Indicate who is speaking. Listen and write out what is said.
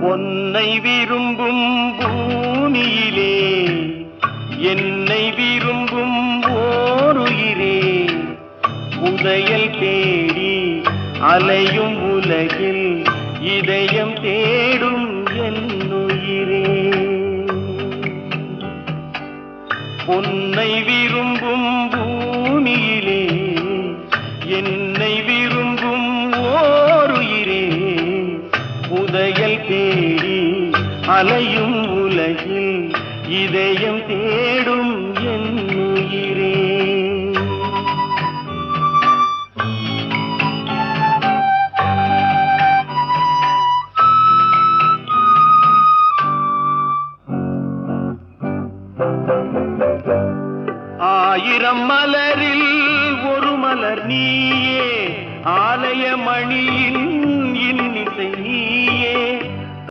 Speaker 1: உன்னை விரும்பும் பூமியிலே என்னை விரும்பும் ஓருயிரே. உதயல் தேடி அலையும் உலகில் இதயம் தேடும் என்னுயிரே. உன்னை விரும்பும் பூமியிலே என் அலையும் உலகில் இதயம் தேடும் என்னுயிரே ஆயிரம் மலரில் ஒரு மலர் நீயே ஆலய மணியே